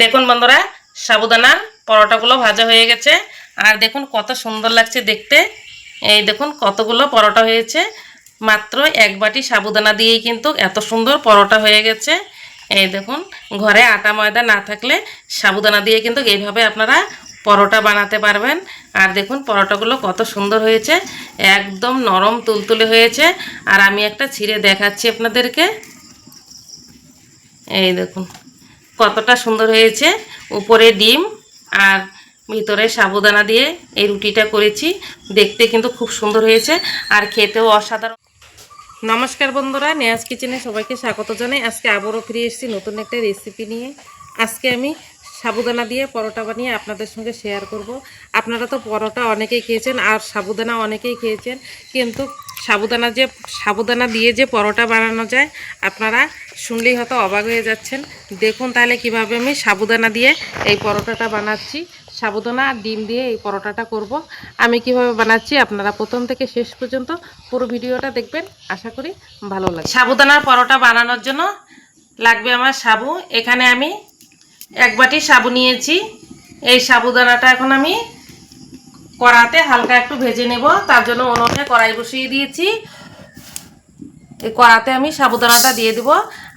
দেখুন বন্ধুরা, সাবুদানার পরোটাগুলো ভাজা হয়ে গেছে। আর দেখুন কত সুন্দর লাগছে দেখতে। এই দেখুন কতগুলো পরোটা হয়েছে। মাত্র এক বাটি সাবুদানা দিয়েই কিন্তু এত সুন্দর পরোটা হয়ে গেছে। এই দেখুন, ঘরে আটা ময়দা না থাকলে সাবুদানা দিয়ে কিন্তু এইভাবে আপনারা পরোটা বানাতে পারবেন। আর দেখুন পরোটাগুলো কত সুন্দর হয়েছে। একদম নরম তুলতুলে হয়েছে। আর আমি একটা ছিঁড়ে দেখাচ্ছি আপনাদেরকে। এই দেখুন। কতটা সুন্দর হয়েছে। উপরে ডিম আর ভিতরে সাবুদানা দিয়ে এই রুটিটা করেছি। দেখতে কিন্তু খুব সুন্দর হয়েছে আর খেতেও অসাধারণ। নমস্কার বন্ধুরা, নেয়াজ কিচেনে সবাইকে স্বাগত জানাই। আজকে আবারও ফিরে এসেছি নতুন একটা রেসিপি নিয়ে। আজকে আমি সাবুদানা দিয়ে পরোটা বানিয়ে আপনাদের সঙ্গে শেয়ার করব। আপনারা তো পরোটা অনেকেই খেয়েছেন আর সাবুদানা অনেকেই খেয়েছেন, কিন্তু সাবুদানা যে, সাবুদানা দিয়ে যে পরোটা বানানো যায়, আপনারা শুনলেই হয়তো অবাক হয়ে যাচ্ছেন। দেখুন তাহলে কীভাবে আমি সাবুদানা দিয়ে এই পরোটাটা বানাচ্ছি। সাবুদানা আর ডিম দিয়ে এই পরোটাটা করব। আমি কীভাবে বানাচ্ছি আপনারা প্রথম থেকে শেষ পর্যন্ত পুরো ভিডিওটা দেখবেন। আশা করি ভালো লাগে সাবুদানার পরোটা বানানোর জন্য লাগবে আমার সাবু। এখানে আমি এক বাটি সাবু নিয়েছি। এই সাবুদানাটা এখন আমি কড়াতে হালকা একটু ভেজে নেব। তার জন্য উনুনে কড়াই বসিয়ে দিয়েছি। এই কড়াতে আমি সাবুদানাটা দিয়ে দিব।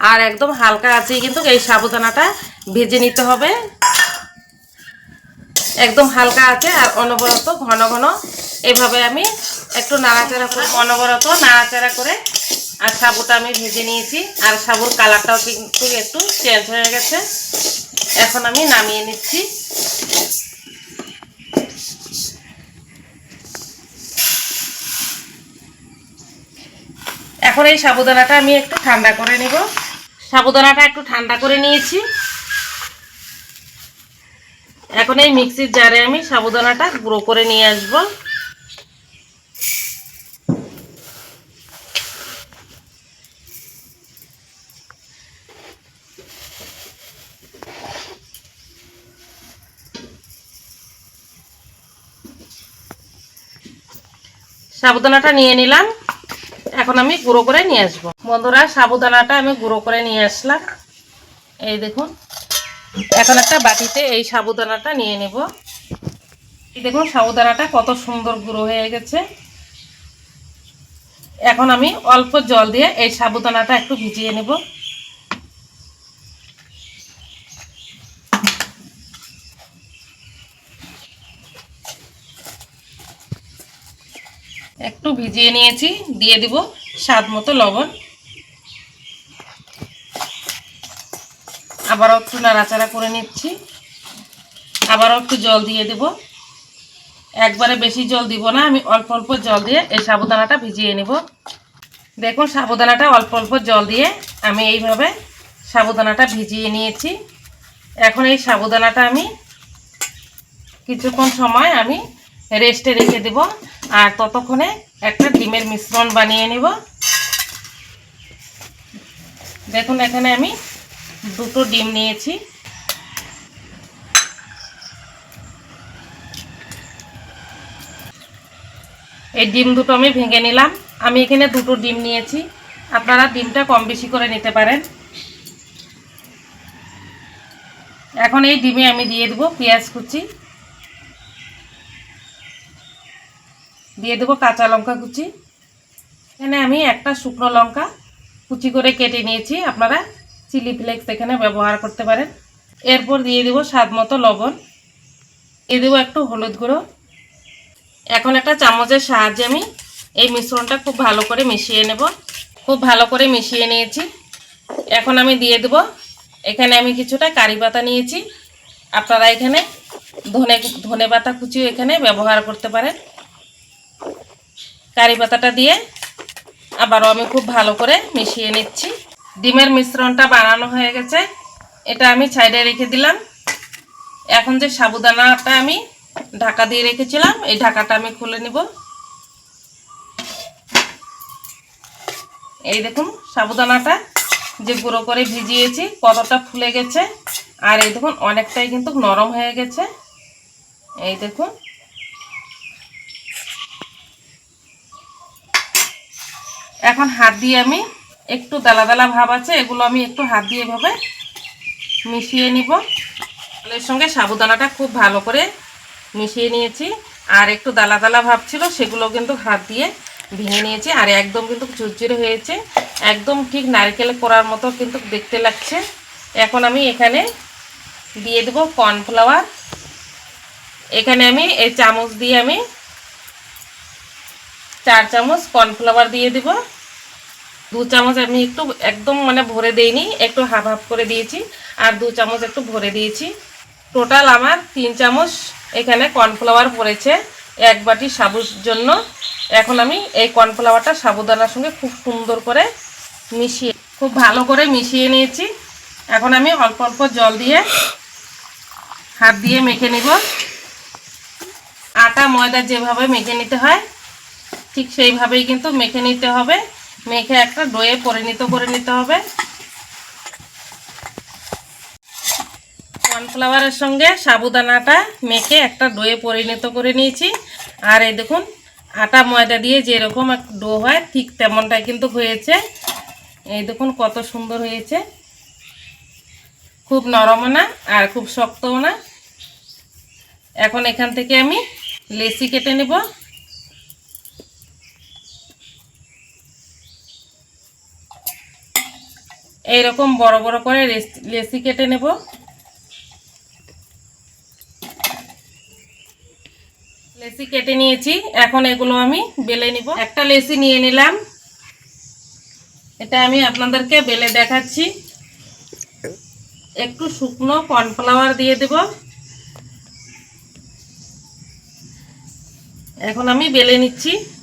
আর একদম হালকা আছেই কিন্তু এই সাবুদানাটা ভেজে নিতে হবে। একদম হালকা আছে আর অনবরত ঘন ঘন। এভাবে আমি একটু নাড়াচাড়া করে অনবরত নাড়াচাড়া করে আর সাবুটা আমি ভেজে নিয়েছি। আর সাবুর কালারটাও কিন্তু একটু চেঞ্জ হয়ে গেছে। এখন আমি নামিয়ে নিচ্ছি। এখন এই সাবুদানাটা আমি একটু ঠান্ডা করে নিব। সাবুদানাটা একটু ঠান্ডা করে নিয়েছি। এখন এই মিক্সির জারে আমি সাবুদানাটা গুঁড়ো করে নিয়ে আসব। সাবুদানাটা নিয়ে নিলাম। এখন আমি গুঁড়ো করে নিয়ে আসব। বন্ধুরা, সাবুদানাটা আমি গুঁড়ো করে নিয়ে আসলাম। এই দেখুন, এখন একটা বাটিতে এই সাবুদানাটা নিয়ে নেব। এই দেখুন, সাবুদানাটা কত সুন্দর গুঁড়ো হয়ে গেছে। এখন আমি অল্প জল দিয়ে এই সাবুদানাটা একটু ভিজিয়ে নেব। একটু ভিজিয়ে নিয়েছি, দিয়ে দিব স্বাদ মতো লবণ। আবারও একটু নাড়াচাড়া করে নিচ্ছি। আবারও একটু জল দিয়ে দেব। একবারে বেশি জল দিব না, আমি অল্প অল্প জল দিয়ে এই সাবুদানাটা ভিজিয়ে নেব। দেখুন, সাবুদানাটা অল্প অল্প জল দিয়ে আমি এইভাবে সাবুদানাটা ভিজিয়ে নিয়েছি। এখন এই সাবুদানাটা আমি কিছুক্ষণ সময় আমি রেস্টে রেখে দেব। আর ততক্ষণে একটা ডিমের মিশ্রণ বানিয়ে নেব। দেখুন, এখানে আমি দুটো ডিম নিয়েছি। এই ডিম দুটো আমি ভেঙে নিলাম। আমি এখানে দুটো ডিম নিয়েছি। আপনারা ডিমটা কম বেশি করে নিতে পারেন। এখন এই ডিমে আমি দিয়ে দেবো পেঁয়াজ কুচি। দিয়ে দেবো কাঁচা লঙ্কা কুচি। এখানে আমি একটা শুকনো লঙ্কা কুচি করে কেটে নিয়েছি। আপনারা চিলি ফ্লেক্স এখানে ব্যবহার করতে পারেন। এরপর দিয়ে দেবো স্বাদ মতো লবণ। দিয়ে দেবো একটু হলুদ গুঁড়ো। এখন একটা চামচের সাহায্যে আমি এই মিশ্রণটা খুব ভালো করে মিশিয়ে নেব। খুব ভালো করে মিশিয়ে নিয়েছি। এখন আমি দিয়ে দেব, এখানে আমি কিছুটা কারি পাতা নিয়েছি। আপনারা এখানে ধনে ধনে পাতা কুচিও এখানে ব্যবহার করতে পারেন। কারি পাতাটা দিয়ে আবারও আমি খুব ভালো করে মিশিয়ে নিচ্ছি। ডিমের মিশ্রণটা বানানো হয়ে গেছে। এটা আমি সাইডে রেখে দিলাম। এখন যে সাবুদানাটা আমি ঢাকা দিয়ে রেখেছিলাম, এই ঢাকাটা আমি খুলে নিব। এই দেখুন সাবুদানাটা যে গুঁড়ো করে ভিজিয়েছি, কতটা ফুলে গেছে। আর এই দেখুন, অনেকটাই কিন্তু নরম হয়ে গেছে। এই দেখুন। এখন হাত দিয়ে আমি একটু দালা দালা ভাব আছে, এগুলো আমি একটু হাত দিয়ে এভাবে মিশিয়ে নিব। চালের সঙ্গে সাবুদানাটা খুব ভালো করে মিশিয়ে নিয়েছি। আর একটু দালা দালা ভাব ছিল, সেগুলো কিন্তু হাত দিয়ে ভেঙে নিয়েছি, আর একদম কিন্তু ঝুরঝুরে হয়েছে। একদম ঠিক নারকেল করার মতো কিন্তু দেখতে লাগছে। এখন আমি এখানে দিয়ে দেবো কর্নফ্লাওয়ার। এখানে আমি এই চামচ দিয়ে আমি চার চামচ কর্নফ্লাওয়ার দিয়ে দেব। দু চামচ আমি একটু একদম মানে ভরে দেইনি, একটু হাফ হাফ করে দিয়েছি, আর দু চামচ একটু ভরে দিয়েছি। টোটাল আমার তিন চামচ এখানে কর্নফ্লাওয়ার পড়েছে, এক বাটি সাবুর জন্য। এখন আমি এই কর্নফ্লাওয়ারটা সাবুদানার সঙ্গে খুব সুন্দর করে মিশিয়ে, খুব ভালো করে মিশিয়ে নিয়েছি। এখন আমি অল্প অল্প জল দিয়ে হাত দিয়ে মেখে নিব। আটা, ময়দা যেভাবে মেখে নিতে হয়, ঠিক সেইভাবেই কিন্তু মেখে নিতে হবে। মেখে একটা ডোয়ে পরিণত করে নিতে হবে। কর্নফ্লাওয়ারের সঙ্গে সাবুদানাটা মেখে একটা ডোয়ে পরিণত করে নিয়েছি। আর এই দেখুন, আটা ময়দা দিয়ে যেরকম এক ডো হয়, ঠিক তেমনটাই কিন্তু হয়েছে। এই দেখুন কত সুন্দর হয়েছে। খুব নরমও না আর খুব শক্তও না। এখন এখান থেকে আমি লেসি কেটে নেব। এইরকম বড় বড় করে লেস- কেটে নেব। লেসি কেটে নিয়েছি। এখন এগুলো আমি বেলে নিব। একটা লেসি নিয়ে নিলাম। এটা আমি আপনাদেরকে বেলে দেখাচ্ছি। একটু শুকনো কর্নফ্লাওয়ার দিয়ে দেব। এখন আমি বেলে নিচ্ছি।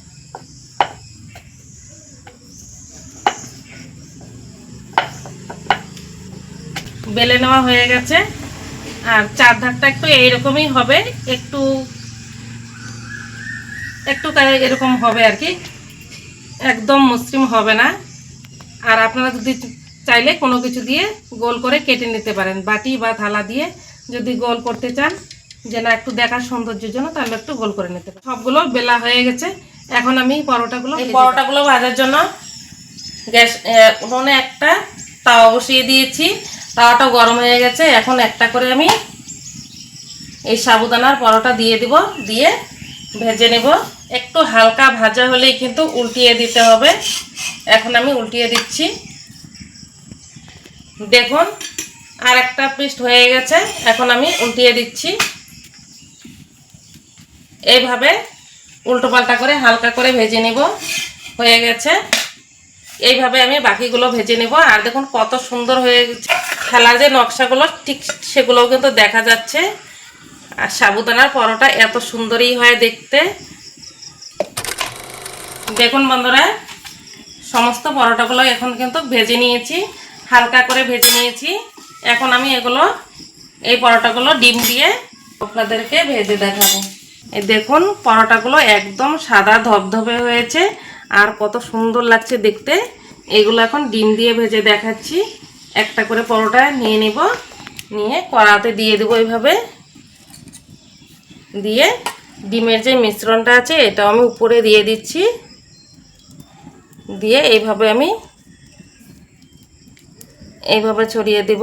বেলে নেওয়া হয়ে গেছে। আর চার ধারটা একটু এইরকমই হবে। একটু একটু এরকম হবে আর কি। একদম মসৃণ হবে না। আর আপনারা যদি চাইলে কোনো কিছু দিয়ে গোল করে কেটে নিতে পারেন। বাটি বা থালা দিয়ে যদি গোল করতে চান যে না একটু দেখার সৌন্দর্যের জন্য তাহলে একটু গোল করে নিতে পারেন। সবগুলো বেলা হয়ে গেছে। এখন আমি পরোটাগুলো পরোটাগুলো ভাজার জন্য গ্যাস উনুনে একটা তাওয়া বসিয়ে দিয়েছি। তাওয়াটা গরম হয়ে গেছে। এখন একটা করে আমি এই সাবুদানার পরোটা দিয়ে দিব, দিয়ে ভেজে নেব। একটু হালকা ভাজা হলেই কিন্তু উল্টিয়ে দিতে হবে। এখন আমি উল্টিয়ে দিচ্ছি। দেখুন আর একটা পিস্ট হয়ে গেছে। এখন আমি উল্টিয়ে দিচ্ছি। এইভাবে উল্টো পাল্টা করে হালকা করে ভেজে নেব। হয়ে গেছে। এইভাবে আমি বাকিগুলো ভেজে নেব। আর দেখুন কত সুন্দর হয়ে খেলার যে নকশাগুলো, ঠিক সেগুলোও কিন্তু দেখা যাচ্ছে। আর সাবুদানার পরোটা এত সুন্দরই হয় দেখতে। দেখুন বন্ধুরা, সমস্ত পরোটাগুলো এখন কিন্তু ভেজে নিয়েছি, হালকা করে ভেজে নিয়েছি। এখন আমি এগুলো, এই পরোটাগুলো ডিম দিয়ে আপনাদেরকে ভেজে দেখাবো। দেখুন, পরোটাগুলো একদম সাদা ধবধবে হয়েছে। আর কত সুন্দর লাগছে দেখতে। এগুলো এখন ডিম দিয়ে ভেজে দেখাচ্ছি। একটা করে পরোটা নিয়ে নিব। নিয়ে কড়াতে দিয়ে দেবো এইভাবে। দিয়ে ডিমের যে মিশ্রণটা আছে, এটাও আমি উপরে দিয়ে দিচ্ছি। দিয়ে এইভাবে আমি এইভাবে ছড়িয়ে দিব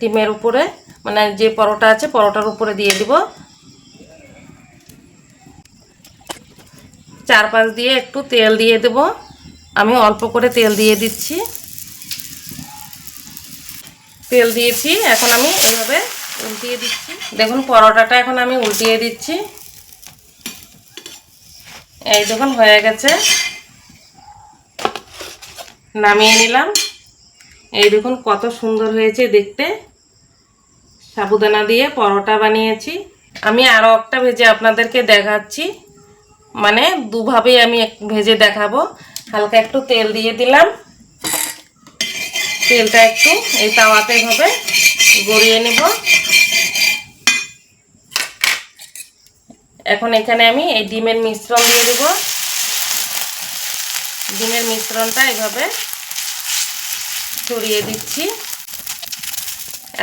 ডিমের উপরে। মানে যে পরোটা আছে, পরোটার উপরে দিয়ে দিব। চারপাশ দিয়ে একটু তেল দিয়ে দেব। আমি অল্প করে তেল দিয়ে দিচ্ছি। তেল দিয়েছি, এখন আমি এইভাবে উল্টিয়ে দিচ্ছি। দেখুন, পরোটাটা এখন আমি উল্টিয়ে দিচ্ছি। এই দেখুন, হয়ে গেছে। নামিয়ে নিলাম। এই দেখুন, কত সুন্দর হয়েছে দেখতে। সাবুদানা দিয়ে পরোটা বানিয়েছি। আমি আরও একটা ভেজে আপনাদেরকে দেখাচ্ছি। মানে দুভাবেই আমি ভেজে দেখাবো। হালকা একটু তেল দিয়ে দিলাম। তেলটা একটু এই তাওয়াতে এভাবে গড়িয়ে নেব। এখন এখানে আমি এই ডিমের মিশ্রণ দিয়ে দেব। ডিমের মিশ্রণটা এভাবে ছড়িয়ে দিচ্ছি।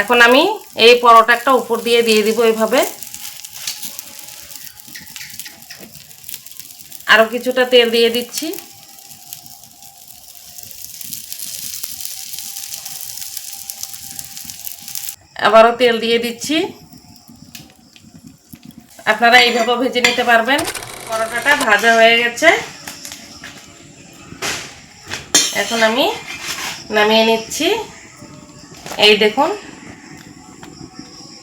এখন আমি এই পরোটাটা উপর দিয়ে দিয়ে দিব এইভাবে আরও কিছুটা তেল দিয়ে দিচ্ছি। আবারও তেল দিয়ে দিচ্ছি। আপনারা এইভাবে ভেজে নিতে পারবেন। পরোটাটা ভাজা হয়ে গেছে। এখন আমি নামিয়ে নিচ্ছি। এই দেখুন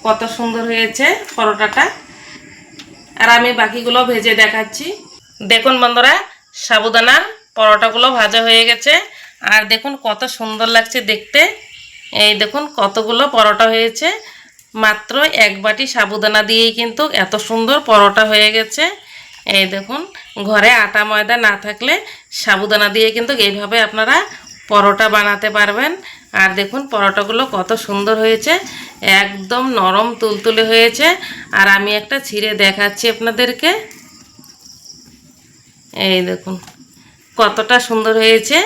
কত সুন্দর হয়েছে পরোটাটা। আর আমি বাকিগুলো ভেজে দেখাচ্ছি। দেখুন বন্ধুরা, সাবুদানার পরোটাগুলো ভাজা হয়ে গেছে। আর দেখুন কত সুন্দর লাগছে দেখতে। এই দেখুন কতগুলো পরোটা হয়েছে। মাত্র এক বাটি সাবুদানা দিয়েই কিন্তু এত সুন্দর পরোটা হয়ে গেছে। এই দেখুন, ঘরে আটা ময়দা না থাকলে সাবুদানা দিয়ে কিন্তু এইভাবে আপনারা পরোটা বানাতে পারবেন। আর দেখুন পরোটাগুলো কত সুন্দর হয়েছে। একদম নরম তুলতুলে হয়েছে। আর আমি একটা ছিঁড়ে দেখাচ্ছি আপনাদেরকে। এই দেখুন, কতটা সুন্দর হয়েছে।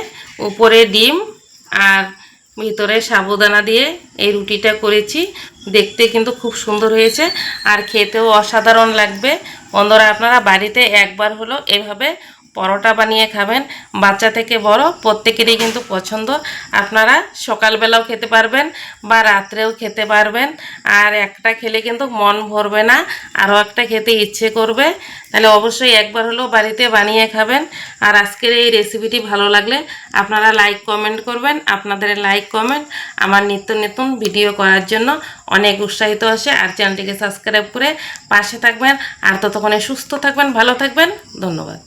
উপরে ডিম আর ভিতরে সাবুদানা দিয়ে এই রুটিটা করেছি। দেখতে কিন্তু খুব সুন্দর হয়েছে আর খেতেও অসাধারণ লাগবে। বন্ধুরা, আপনারা বাড়িতে একবার হলো এভাবে পরোটা বানিয়ে খাবেন। বাচ্চা থেকে বড়, প্রত্যেকেরই কিন্তু পছন্দ। আপনারা সকালবেলাও খেতে পারবেন বা রাত্রেও খেতে পারবেন। আর একটা খেলে কিন্তু মন ভরবে না, আরও একটা খেতে ইচ্ছে করবে। তাহলে অবশ্যই একবার হলেও বাড়িতে বানিয়ে খাবেন। আর আজকের এই রেসিপিটি ভালো লাগলে আপনারা লাইক কমেন্ট করবেন। আপনাদের লাইক কমেন্ট আমার নিত্য নতুন ভিডিও করার জন্য অনেক উৎসাহিত আসে। আর চ্যানেলটিকে সাবস্ক্রাইব করে পাশে থাকবেন। আর ততক্ষণে সুস্থ থাকবেন, ভালো থাকবেন। ধন্যবাদ।